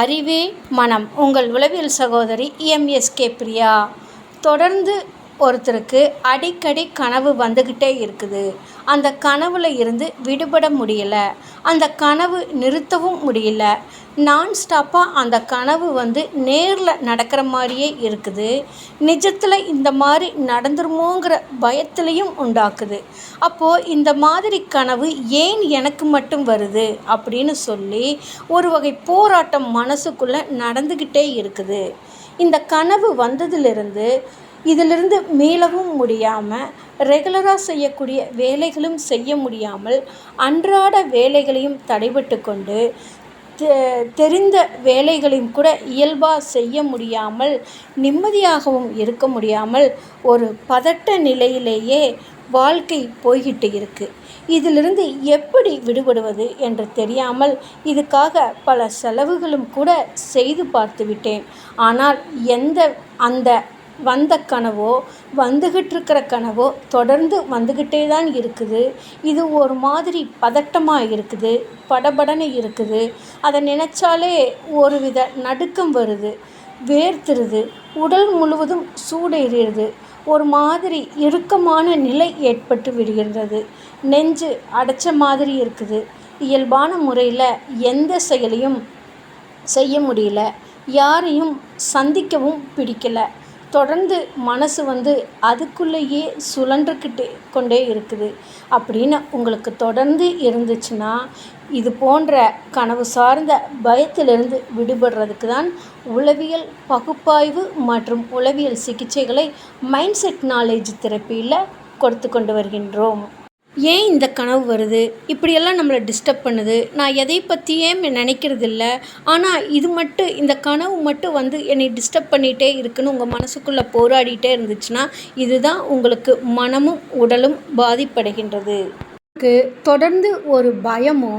அறிவே மனம். உங்கள் உளவியல் சகோதரி எம்எஸ்கே பிரியா. தொடர்ந்து ஒருத்தருக்கு அடிக்கடி கனவு வந்துக்கிட்டே இருக்குது. அந்த கனவில் இருந்து விடுபட முடியல. அந்த கனவு நிறுத்தவும் முடியல. நான் ஸ்டாப்பாக அந்த கனவு வந்து நேரில் நடக்கிற மாதிரியே இருக்குது. நிஜத்தில் இந்த மாதிரி நடந்துருமோங்கிற பயத்துலையும் உண்டாக்குது. அப்போது இந்த மாதிரி கனவு ஏன் எனக்கு மட்டும் வருது? அப்படின்னு சொல்லி ஒரு வகை போராட்டம் மனசுக்குள்ளே நடந்துக்கிட்டே இருக்குது. இந்த கனவு வந்ததிலிருந்து இதிலிருந்து மீளவும் முடியாமல் ரெகுலராக செய்யக்கூடிய வேலைகளும் செய்ய முடியாமல் அன்றாட வேலைகளையும் தடைபட்டு கொண்டு தெ தெரிந்த வேலைகளையும் கூட இயல்பாக செய்ய முடியாமல் நிம்மதியாகவும் இருக்க முடியாமல் ஒரு பதட்ட நிலையிலேயே வாழ்க்கை போய்கிட்டு இருக்குது இதிலிருந்து எப்படி விடுபடுவது என்று தெரியாமல் இதுக்காக பல செலவுகளும் கூட செய்து பார்த்து விட்டேன். ஆனால் எந்த அந்த வந்த கனவோ வந்துக்கிட்டு இருக்கிற கனவோ தொடர்ந்து வந்துக்கிட்டே தான் இருக்குது. இது ஒரு மாதிரி பதட்டமாக இருக்குது படபடன்னு இருக்குது. அதை நினச்சாலே ஒரு வித நடுக்கம் வருது வேர்த்துருது உடல் முழுவதும் சூடேறிடுது ஒரு மாதிரி இறுக்கமான நிலை ஏற்பட்டு விடுகின்றது. நெஞ்சு அடைச்ச மாதிரி இருக்குது. இயல்பான முறையில் எந்த செயலையும் செய்ய முடியல. யாரையும் சந்திக்கவும் பிடிக்கலை. தொடர்ந்து மனசு வந்து அதுக்குள்ளேயே சுழன்றுக்கிட்டு கொண்டே இருக்குது. அப்படின்னு உங்களுக்கு தொடர்ந்து இருந்துச்சுன்னா இது போன்ற கனவு சார்ந்த பயத்திலிருந்து விடுபடுறதுக்கு தான் உளவியல் பகுப்பாய்வு மற்றும் உளவியல் சிகிச்சைகளை மைண்ட் செட் நாலேஜ் தெரப்பியில் கொடுத்து கொண்டு வருகின்றோம். ஏன் இந்த கனவு வருது? இப்படியெல்லாம் நம்மளை டிஸ்டர்ப் பண்ணுது. நான் எதை பற்றியே நினைக்கிறதில்ல? ஆனால் இது மட்டும் இந்த கனவு மட்டும் வந்து என்னை டிஸ்டர்ப் பண்ணிகிட்டே இருக்குன்னு உங்கள் மனசுக்குள்ளே போராடிட்டே இருந்துச்சுன்னா இதுதான் உங்களுக்கு மனமும் உடலும் பாதிப்படைகின்றது. தொடர்ந்து ஒரு பயமோ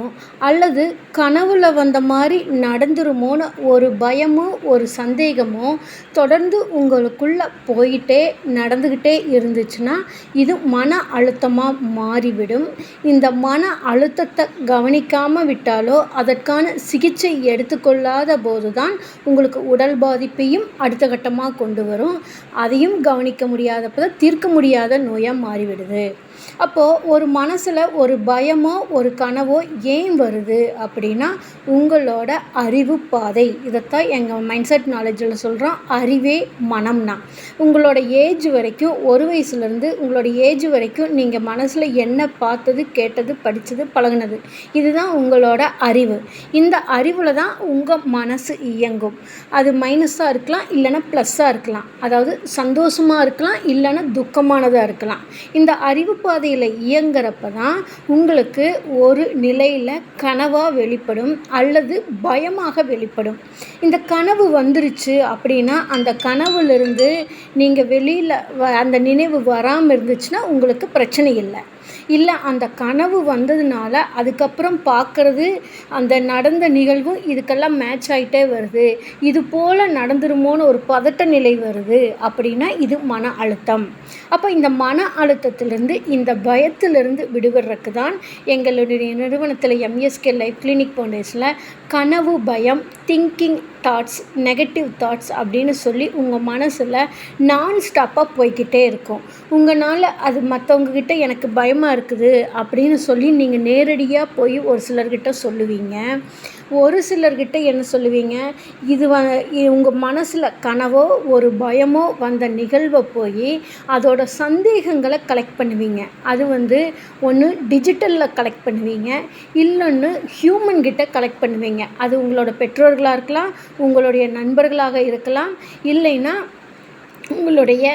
அல்லது கனவுல வந்த மாதிரி நடந்துருமோன்னு ஒரு பயமோ ஒரு சந்தேகமோ தொடர்ந்து உங்களுக்குள்ளே போயிட்டே நடந்துக்கிட்டே இருந்துச்சுன்னா இது மன அழுத்தமாக மாறிவிடும். இந்த மன அழுத்தத்தை கவனிக்காமல் விட்டாலோ அதற்கான சிகிச்சை எடுத்துக்கொள்ளாத போது தான் உங்களுக்கு உடல் பாதிப்பையும் அடுத்த கட்டமாக கொண்டு வரும். அதையும் கவனிக்க முடியாதப்போ தான் தீர்க்க முடியாத நோயாக மாறிவிடுது. அப்போது ஒரு மனசில் ஒரு பயமோ ஒரு கனவோ ஏன் வருது அப்படின்னா உங்களோட அறிவு பாதை. இதைத்தான் எங்கள் மைண்ட் செட் நாலேஜில் சொல்கிறோம் அறிவே மனம்னா உங்களோட ஏஜ் வரைக்கும் ஒரு வயசுலேருந்து உங்களோட ஏஜ் வரைக்கும் நீங்கள் மனசில் என்ன பார்த்தது கேட்டது படித்தது பழகினது. இதுதான் உங்களோட அறிவு. இந்த அறிவில் தான் உங்கள் மனசு இயங்கும். அது மைனஸாக இருக்கலாம் இல்லைன்னா ப்ளஸ்ஸாக இருக்கலாம். அதாவது சந்தோஷமாக இருக்கலாம் இல்லைன்னா துக்கமானதாக இருக்கலாம். இந்த அறிவு பாதையில் இயங்குறப்ப தான் உங்களுக்கு ஒரு நிலையில் கனவாக வெளிப்படும் அல்லது பயமாக வெளிப்படும். இந்த கனவு வந்துருச்சு அப்படின்னா அந்த கனவுலேருந்து நீங்கள் வெளியில் வ அந்த நினைவு வராமல் இருந்துச்சுன்னா உங்களுக்கு பிரச்சனை இல்லை. இல்லை அந்த கனவு வந்ததுனால அதுக்கப்புறம் பார்க்குறது அந்த நடந்த நிகழ்வு இதுக்கெல்லாம் மேட்ச் ஆகிட்டே வருது. இது போல் நடந்துருமோன்னு ஒரு பதட்ட நிலை வருது அப்படின்னா இது மன அழுத்தம். அப்போ இந்த மன அழுத்தத்திலிருந்து இந்த பயத்திலிருந்து விடுபடுறதுக்கு தான் எங்களுடைய நிறுவனத்தில் எம்எஸ்கே லைஃப் கிளினிக் ஃபவுண்டேஷனில் கனவு பயம் திங்கிங் தாட்ஸ் நெகட்டிவ் தாட்ஸ் அப்படின்னு சொல்லி உங்கள் மனசில் நான் ஸ்டாப்பாக போய்கிட்டே இருக்கும். உங்களால் அது மற்றவங்கக்கிட்ட எனக்கு பயமாக இருக்குது அப்படின்னு சொல்லி நீங்கள் நேரடியாக போய் ஒரு சிலர்கிட்ட சொல்லுவீங்க. ஒரு சிலர்கிட்ட என்ன சொல்லுவீங்க? இது வ உங்கள் மனசில் கனவோ ஒரு பயமோ வந்த நிகழ்வை போய் அதோட சந்தேகங்களை கலெக்ட் பண்ணுவீங்க. அது வந்து ஒன்று டிஜிட்டலில் கலெக்ட் பண்ணுவீங்க. இல்லைன்னு ஹியூமன்கிட்ட கலெக்ட் பண்ணுவீங்க. அது உங்களோட பெற்றோர்களாக இருக்கலாம் உங்களுடைய நண்பர்களாக இருக்கலாம் இல்லைன்னா உங்களுடைய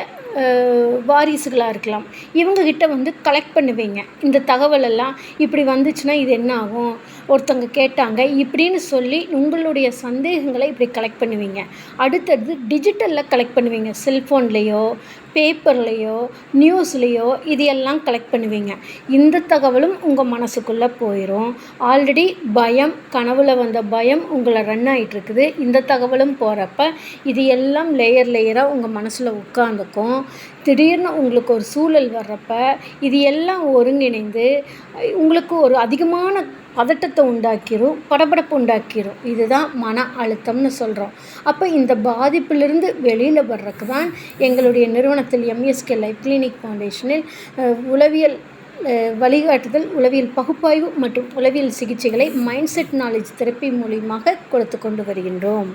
வாரிசுகளாக இருக்கலாம். இவங்கக்கிட்ட வந்து கலெக்ட் பண்ணுவீங்க. இந்த தகவலெல்லாம் இப்படி வந்துச்சுன்னா இது என்ன ஆகும்? ஒருத்தவங்க கேட்டாங்க. இப்படின்னு சொல்லி உங்களுடைய சந்தேகங்களை இப்படி கலெக்ட் பண்ணுவீங்க. அடுத்தது டிஜிட்டலில் கலெக்ட் பண்ணுவீங்க. செல்ஃபோன்லேயோ பேப்பர்லேயோ நியூஸ்லேயோ இது எல்லாம் கலெக்ட் பண்ணுவீங்க. இந்த தகவலும் உங்கள் மனசுக்குள்ளே போயிடும் ஆல்ரெடி பயம் கனவுல வந்த பயம் உங்களை ரன் ஆகிட்டுருக்குது இந்த தகவலும் போகிறப்ப இது எல்லாம் லேயர் லேயராக உங்கள் மனசில் உட்காந்துக்கும். திடீர்னு உங்களுக்கு ஒரு சூழல் வர்றப்ப இது எல்லாம் ஒருங்கிணைந்து உங்களுக்கு ஒரு அதிகமான பதட்டத்தை உண்டாக்கிரும் படபடப்பு உண்டாக்கிரும். இதுதான் மன அழுத்தம்னு சொல்கிறோம் அப்போ இந்த பாதிப்பிலிருந்து வெளியில் வர்றதுக்கு தான் எங்களுடைய நிறுவனத்தில் எம்எஸ்கே லைஃப் கிளினிக் ஃபவுண்டேஷனில் உளவியல் வழிகாட்டுதல் உளவியல் பகுப்பாய்வு மற்றும் உளவியல் சிகிச்சைகளை மைண்ட் செட் நாலேஜ் தெரப்பி மூலியமாக கொடுத்து கொண்டு வருகின்றோம்.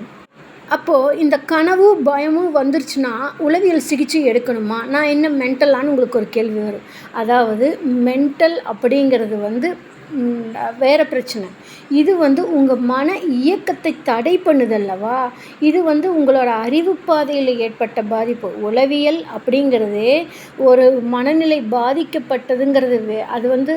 அப்போது இந்த கனவு பயமும் வந்துருச்சுன்னா உளவியல் சிகிச்சை எடுக்கணுமா? நான் என்ன மென்டலான்னு உங்களுக்கு ஒரு கேள்வி வரும். அதாவது மென்டல் அப்படிங்கிறது வந்து வேறு பிரச்சனை. இது வந்து உங்கள் மன இயக்கத்தை தடை பண்ணுதல்லவா? இது வந்து உங்களோட அறிவு பாதையில் ஏற்பட்ட பாதிப்பு. உளவியல் அப்படிங்கிறதே ஒரு மனநிலை பாதிக்கப்பட்டதுங்கிறது அது வந்து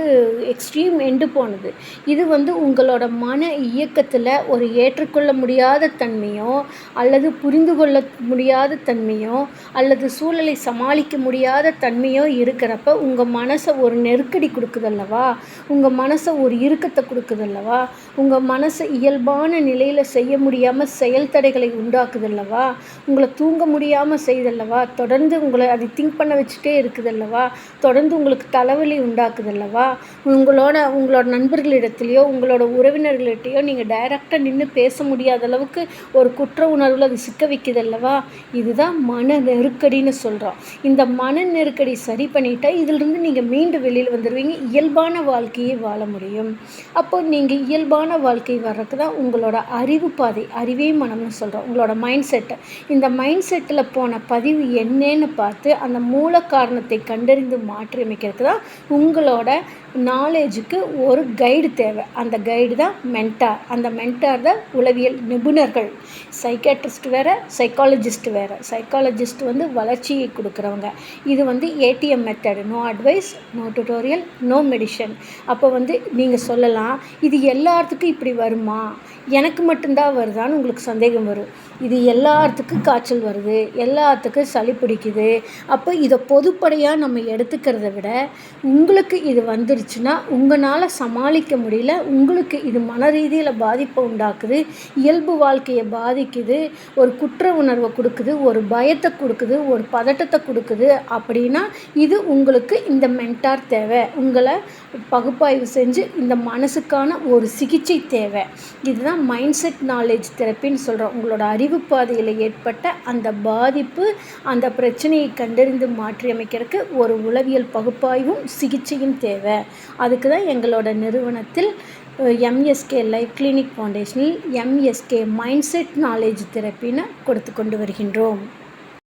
எக்ஸ்ட்ரீம் எண்டு போனது. இது வந்து உங்களோட மன இயக்கத்தில் ஒரு ஏற்றுக்கொள்ள முடியாத தன்மையோ அல்லது புரிந்து கொள்ள முடியாத தன்மையோ அல்லது சூழலை சமாளிக்க முடியாத தன்மையோ இருக்கிறப்ப உங்கள் மனசை ஒரு நெருக்கடி கொடுக்குதல்லவா? உங்கள் மனசை மனசை ஒரு இறுக்கத்தை கொடுக்குதல்லவா உங்கள் மனசை இயல்பான நிலையில் செய்ய முடியாமல் செயல் தடைகளை உண்டாக்குதல்லவா உங்களை தூங்க முடியாமல் செய்தல்லவா தொடர்ந்து உங்களை அதை திங்க் பண்ண வச்சுட்டே இருக்குதல்லவா தொடர்ந்து உங்களுக்கு தலைவலி உண்டாக்குதல்லவா உங்களோட உங்களோட நண்பர்களிடத்துலையோ உங்களோட உறவினர்களிட்டையோ நீங்கள் டைரெக்டாக நின்று பேச முடியாத அளவுக்கு ஒரு குற்ற உணர்வில் அது சிக்க வைக்குதல்லவா இதுதான் மன நெருக்கடின்னு சொல்கிறோம் இந்த மன நெருக்கடி சரி பண்ணிட்டா இதிலிருந்து நீங்கள் மீண்டு வெளியில் வந்துடுவீங்க இயல்பான வாழ்க்கையை வாழ முடியும். அப்போ நீங்கள் இயல்பான வாழ்க்கை வர்றதுக்கு தான் உங்களோட அறிவு பாதை அறிவே மனம்னு சொல்கிறோம் உங்களோட மைண்ட் செட்டை இந்த மைண்ட் செட்டில் போன பதிவு என்னன்னு பார்த்து அந்த மூல காரணத்தை கண்டறிந்து மாற்றி அமைக்கிறதுக்கு தான் உங்களோட நாலேஜுக்கு ஒரு கைடு தேவை. அந்த கைடு தான் மென்டார் அந்த மென்டார் தான் உளவியல் நிபுணர்கள். சைக்காட்ரிஸ்ட் வேறு சைக்காலஜிஸ்ட் வேறு. சைக்காலஜிஸ்ட் வந்து வளர்ச்சியை கொடுக்குறவங்க. இது வந்து ATM method no advice no tutorial no medicine அப்போ வந்து நீங்கள் சொல்லலாம். இது எல்லாத்துக்கும் இப்படி வருமா? எனக்கு மட்டும்தான் வருதான்னு உங்களுக்கு சந்தேகம் வரும். இது எல்லாத்துக்கும் காய்ச்சல் வருது எல்லாத்துக்கும் சளி பிடிக்குது. அப்போ இதை பொதுப்படையாக நம்ம எடுத்துக்கிறத விட உங்களுக்கு இது வந்துருச்சுன்னா உங்களால் சமாளிக்க முடியல உங்களுக்கு இது மன ரீதியில் பாதிப்பை உண்டாக்குது இயல்பு வாழ்க்கையை பாதிக்குது ஒரு குற்ற உணர்வை கொடுக்குது ஒரு பயத்தை கொடுக்குது ஒரு பதட்டத்தை கொடுக்குது அப்படின்னா இது உங்களுக்கு இந்த மென்டார் தேவை. உங்களை பகுப்பாய்வு செஞ்சு இந்த மனசுக்கான ஒரு சிகிச்சை தேவை. இதுதான் மைண்ட் செட் நாலேஜ் தெரப்பின்னு சொல்கிறோம் உங்களோட அறிவு பாதையில் ஏற்பட்ட அந்த பாதிப்பு அந்த பிரச்சனையை கண்டறிந்து மாற்றியமைக்கிறதுக்கு ஒரு உளவியல் பகுப்பாய்வும் சிகிச்சையும் தேவை. அதுக்கு தான் எங்களோட நிறுவனத்தில் எம்எஸ்கே லைஃப் கிளினிக் ஃபவுண்டேஷனில் எம்எஸ்கே மைண்ட் செட் நாலேஜ் தெரப்பின்னு கொடுத்து கொண்டு வருகின்றோம்.